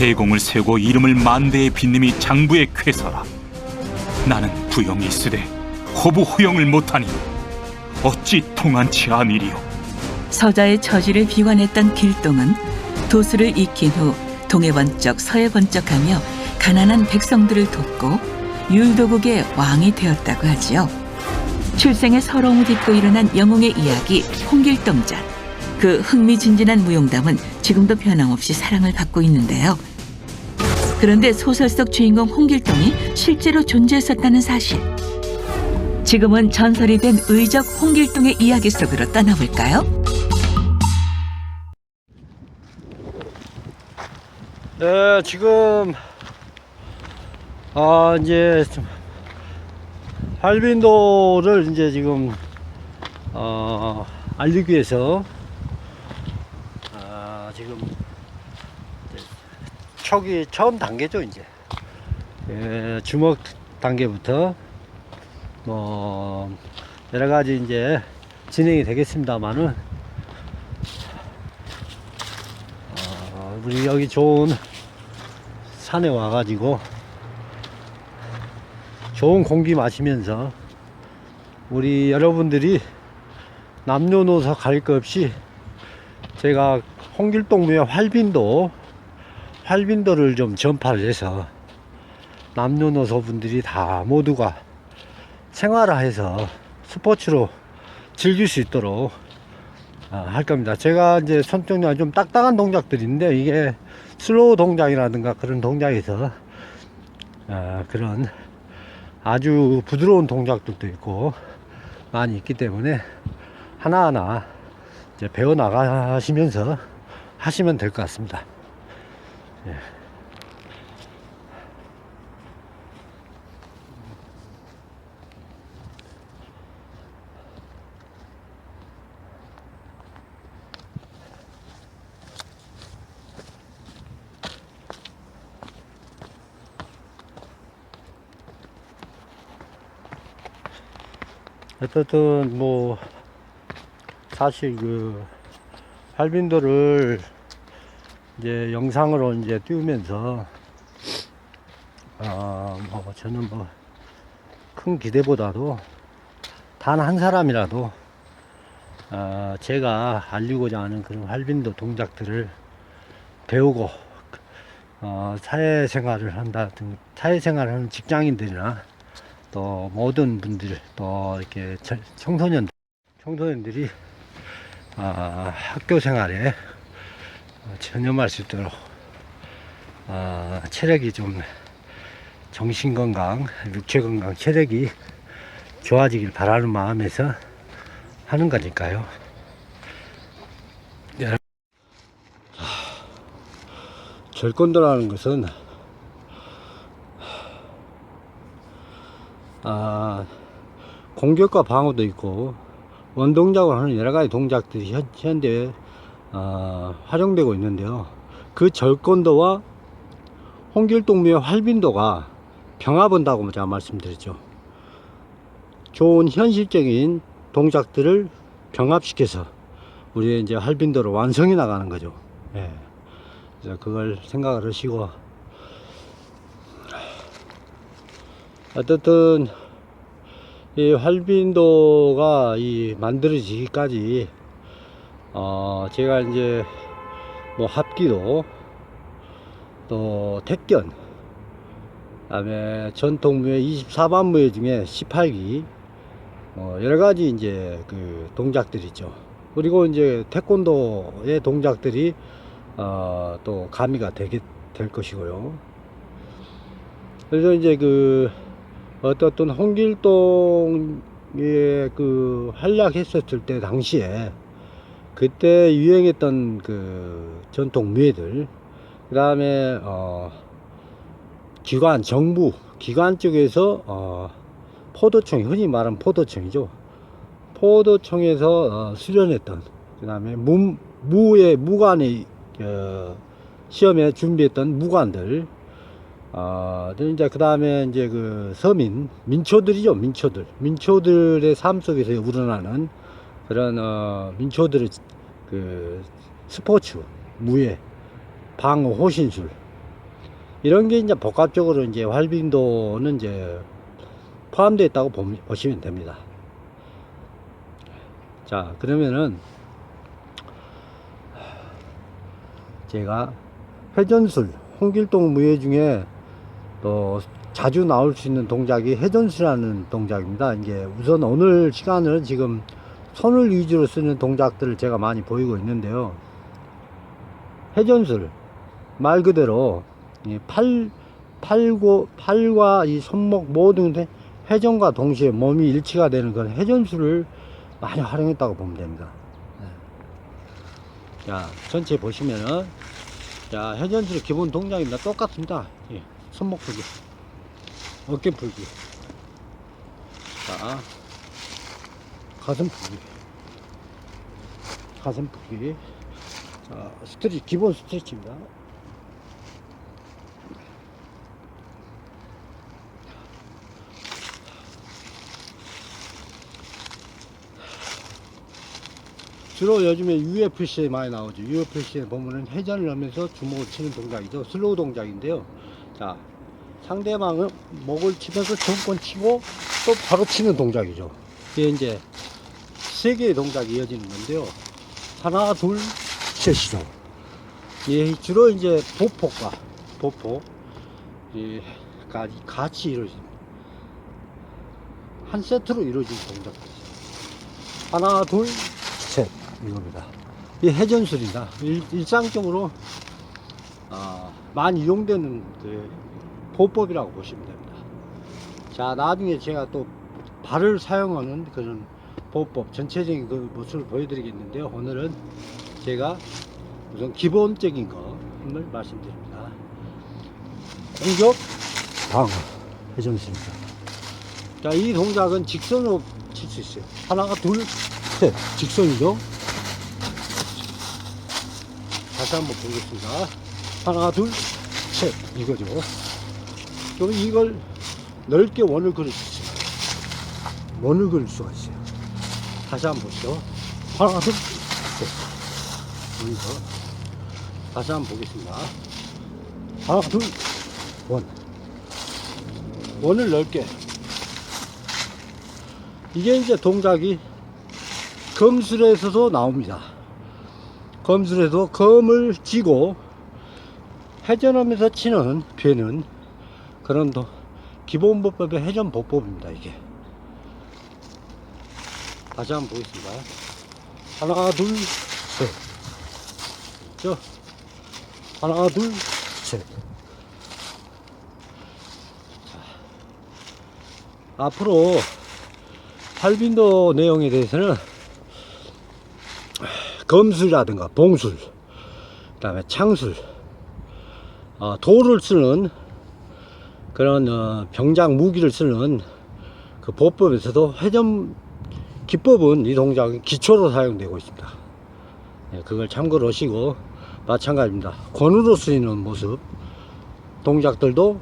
대공을 세우고 이름을 만대에 빚님이 장부의 쾌서라 나는 부영이 있으되 호부 호영을 못하니 어찌 통한치 아니리요 서자의 처지를 비관했던 길동은 도수를 익힌 후 동해 번쩍 서해 번쩍하며 가난한 백성들을 돕고 율도국의 왕이 되었다고 하지요. 출생의 서러움을 딛고 일어난 영웅의 이야기 홍길동전. 그 흥미진진한 무용담은 지금도 변함없이 사랑을 받고 있는데요. 그런데 소설 속 주인공 홍길동이 실제로 존재했었다는 사실. 지금은 전설이 된 의적 홍길동의 이야기 속으로 떠나볼까요? 네, 지금 아 이제 좀 할빈도를 이제 지금 어 알리기 위해서 아 지금 이제 초기 처음 단계죠 이제. 예, 주먹 단계부터 뭐 여러 가지 이제 진행이 되겠습니다만은 어, 우리 여기 좋은 산에 와가지고 좋은 공기 마시면서 우리 여러분들이 남녀노소 갈것 없이 제가 홍길동무의 활빈도 활빈도를 좀 전파를 해서 남녀노소 분들이 다 모두가 생활화해서 스포츠로 즐길 수 있도록 아, 할 겁니다. 제가 이제 손동작 좀 딱딱한 동작들인데 이게 슬로우 동작이라든가 그런 동작에서 아, 그런 아주 부드러운 동작들도 있고 많이 있기 때문에 하나하나 배워 나가시면서 하시면 될 것 같습니다. 예. 어쨌든 뭐 사실 그 할빈도를 이제 영상으로 이제 띄우면서 어뭐 저는 뭐 큰 기대보다도 단 한 사람이라도 어 제가 알리고자 하는 그런 할빈도 동작들을 배우고 어 사회생활을 한다든 사회생활을 하는 직장인들이나 또 모든 분들 또 이렇게 저- 청소년 청소년들이 아, 학교 생활에 어, 전념할 수 있도록 아, 체력이 좀 정신 건강, 육체 건강, 체력이 좋아지길 바라는 마음에서 하는 거니까요. 여러분, 절권도라는 것은 아, 공격과 방어도 있고 원동작으로 하는 여러 가지 동작들이 현, 현대 에 어, 활용되고 있는데요. 그 절권도와 홍길동무의 활빈도가 병합한다고 제가 말씀드렸죠. 좋은 현실적인 동작들을 병합시켜서 우리 이제 활빈도를 완성해 나가는 거죠. 예. 그래서 그걸 생각을 하시고 어쨌든 이 활빈도가 이 만들어지기까지 어 제가 이제 뭐 합기도 또 택견 그다음에 전통무예 24반 무예 중에 18기 어 여러 가지 이제 그 동작들이 있죠. 그리고 이제 태권도의 동작들이 어 또 가미가 되게 될 것이고요. 그래서 이제 그 어떻든 홍길동의 그 활약했었을 때 당시에 그때 유행했던 그 전통 무예들 그 다음에 어 기관 정부 기관 쪽에서 어 포도청 흔히 말하는 포도청이죠 포도청에서 어, 수련했던 그 다음에 무, 무의 무관의 어, 시험에 준비했던 무관들 아, 어, 이제 그 다음에 이제 그 서민, 민초들이죠, 민초들. 민초들의 삶 속에서 우러나는 그런, 어, 민초들의 그 스포츠, 무예, 방어, 호신술, 이런 게 이제 복합적으로 이제 활빈도는 이제 포함되어 있다고 보- 보시면 됩니다. 자, 그러면은 제가 회전술, 홍길동 무예 중에 또 자주 나올 수 있는 동작이 회전수라는 동작입니다. 이제 우선 오늘 시간은 지금 손을 위주로 쓰는 동작들을 제가 많이 보이고 있는데요. 회전술 말 그대로 이 팔, 팔고, 팔과 이 손목 모든 게 회전과 동시에 몸이 일치가 되는 그런 회전술을 많이 활용했다고 보면 됩니다. 네. 자, 전체 보시면은 자, 회전술의 기본 동작입니다. 똑같습니다. 예, 손목 풀기, 어깨 풀기, 자, 가슴 풀기, 가슴 풀기. 자, 스트레치, 기본 스트레치입니다. 주로 요즘에 UFC에 많이 나오죠. UFC에 보면은 회전을 하면서 주먹을 치는 동작이죠. 슬로우 동작인데요. 자, 상대방은 목을 치면서 정권 치고 또 바로 치는 동작이죠. 이게 이제 세 개의 동작이 이어지는 건데요. 하나, 둘, 셋이죠. 예, 주로 이제 보폭과 보폭, 예, 같이 이루어집니다. 한 세트로 이루어진 동작이죠. 하나, 둘, 셋. 이겁니다. 이 회전술이다. 일, 일상적으로 아, 많이 이용되는 그 보법이라고 보시면 됩니다. 자, 나중에 제가 또 발을 사용하는 그런 보법 전체적인 그 모습을 보여드리겠는데요. 오늘은 제가 우선 기본적인 것을 말씀드립니다. 공격, 방어, 회전술입니다. 자, 이 동작은 직선으로 칠 수 있어요. 하나, 둘, 셋. 직선이죠. 다시 한번 보겠습니다. 하나, 둘, 셋. 이거죠. 그럼 이걸 넓게 원을 그릴 수 있어요. 원을 그릴 수가 있어요. 다시 한번 보시죠. 둘, 셋. 여기서. 다시 한번 보겠습니다. 하나, 둘, 원. 원을 넓게. 이게 이제 동작이 검술에서도 나옵니다. 검술에도 검을 쥐고 회전하면서 치는 배는 그런 도, 기본보법의 회전보법입니다. 이게 다시 한번 보겠습니다. 하나, 둘, 셋. 저 하나, 둘, 셋. 자, 앞으로 팔빈도 내용에 대해서는 검술이라든가 봉술, 그 다음에 창술, 어, 돌을 쓰는 그런 어, 병장 무기를 쓰는 그 보법에서도 회전 기법은 이 동작은 기초로 사용되고 있습니다. 예, 그걸 참고로 하시고 마찬가지입니다. 권으로 쓰이는 모습 동작들도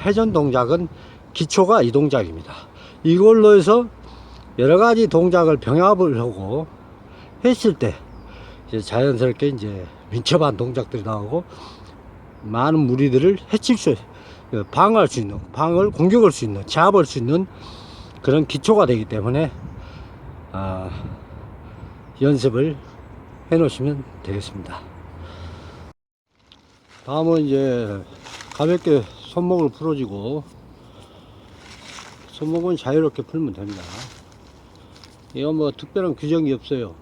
회전 동작은 기초가 이 동작입니다. 이걸로 해서 여러 가지 동작을 병합을 하고 했을 때 이제 자연스럽게 이제 민첩한 동작들이 나오고 많은 무리들을 해칠 수, 그 방어할 수 있는, 방을 공격할 수 있는, 제압할 수 있는 그런 기초가 되기 때문에 아, 연습을 해 놓으시면 되겠습니다. 다음은 이제 가볍게 손목을 풀어주고 손목은 자유롭게 풀면 됩니다. 이건 뭐 특별한 규정이 없어요.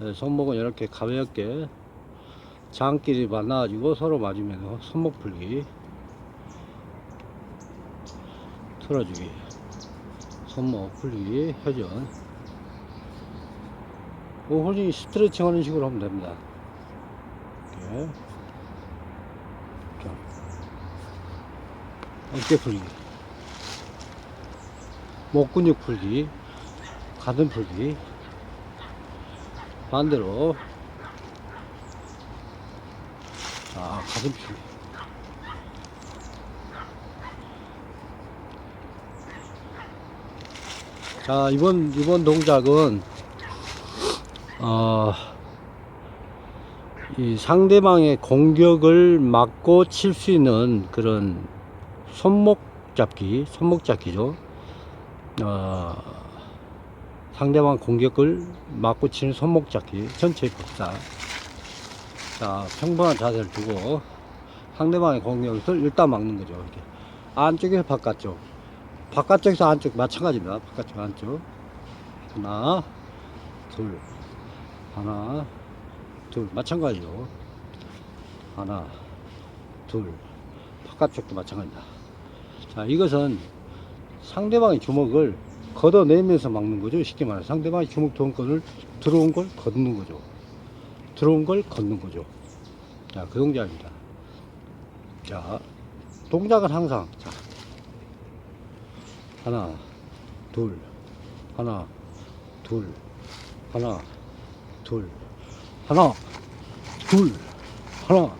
네, 손목은 이렇게 가볍게 장끼리 만나가지고 서로 맞으면서 손목 풀기 틀어주기 손목 풀기 회전 그 홀딩 스트레칭 하는 식으로 하면 됩니다. 이렇게 자. 어깨 풀기. 목 근육 풀기. 가슴 풀기. 반대로. 자 가슴 풀기. 자 이번 이번 동작은 어 이 상대방의 공격을 막고 칠 수 있는 그런 손목 잡기, 손목 잡기죠. 어, 상대방 공격을 막고 치는 손목 잡기, 전체 복사. 자, 평범한 자세를 두고 상대방의 공격을 일단 막는 거죠. 이렇게. 안쪽에서 바깥쪽. 바깥쪽에서 안쪽 마찬가지입니다. 바깥쪽 안쪽. 하나, 둘, 하나, 둘 마찬가지로 하나, 둘 바깥쪽도 마찬가지다. 자, 이것은 상대방의 주먹을 걷어내면서 막는 거죠. 쉽게 말해 상대방의 주먹 걸 들어온 걸 걷는 거죠. 들어온 걸 걷는 거죠. 자, 그 동작입니다. 자, 동작은 항상 자, 하나, 둘, 하나, 둘, 하나, 둘, 하나, 둘, 하나,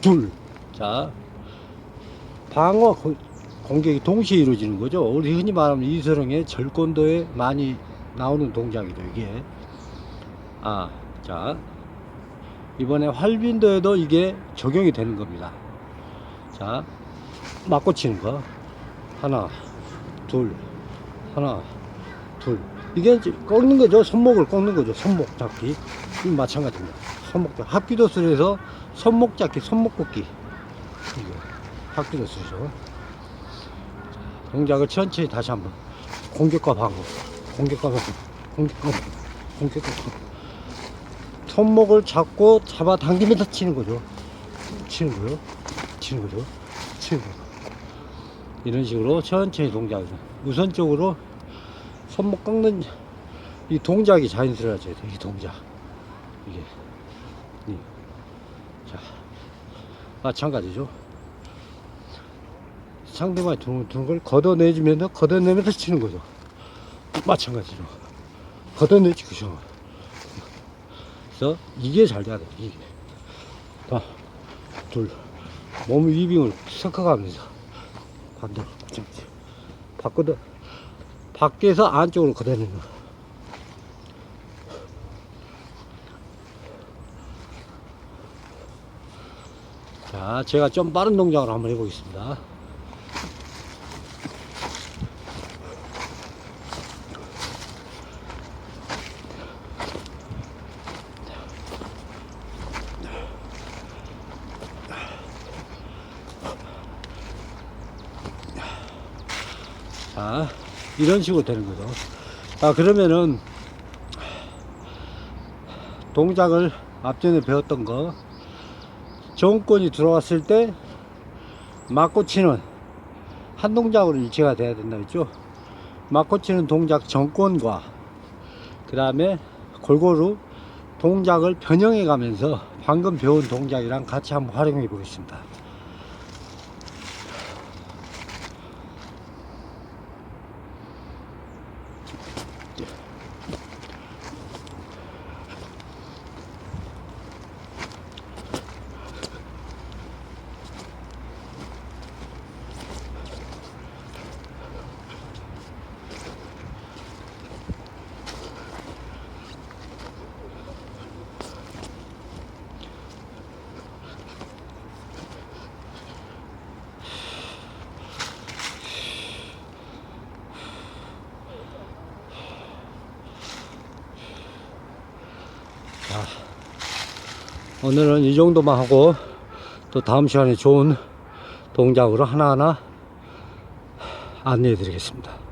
둘. 자, 방어 고- 공격이 동시에 이루어지는 거죠. 우리 흔히 말하는 이서령의 절권도에 많이 나오는 동작이죠, 이게. 아, 자, 이번에 활빈도에도 이게 적용이 되는 겁니다. 자, 맞고 치는 거. 하나, 둘, 하나, 둘. 이게 이제 꺾는 거죠. 손목을 꺾는 거죠. 손목 잡기. 이 마찬가지입니다. 손목 잡기. 합기도술에서 손목 잡기, 손목 꺾기. 이거 합기도술이죠. 동작을 천천히 다시 한번. 공격과 방어. 공격과 방어. 공격과 방어. 공격과 방어. 손목을 잡고 잡아 당기면서 치는 거죠. 치는 거요. 치는 거죠. 치는 거. 이런 식으로 천천히 동작을. 우선적으로 손목 꺾는 이 동작이 자연스러워져야 돼. 이 동작. 이게. 이. 자. 마찬가지죠. 상대방이 두는, 두는 걸 걷어내주면서, 걷어내면서 치는 거죠. 마찬가지죠. 걷어내지, 그죠. 그래서 이게 잘 돼야 돼. 이게. 하나, 둘. 몸 위빙을 섞어가면서. 반대로. 바꿔도. 밖에서 안쪽으로 걷어내는 거. 자, 제가 좀 빠른 동작을 한번 해보겠습니다. 자, 이런 식으로 되는 거죠. 자, 그러면은 동작을 앞전에 배웠던 거 정권이 들어왔을 때 맞고 치는 한 동작으로 일치가 돼야 된다 했죠. 맞고 치는 동작 정권과 그 다음에 골고루 동작을 변형해 가면서 방금 배운 동작이랑 같이 한번 활용해 보겠습니다. 오늘은 이 정도만 하고 또 다음 시간에 좋은 동작으로 하나하나 안내해 드리겠습니다.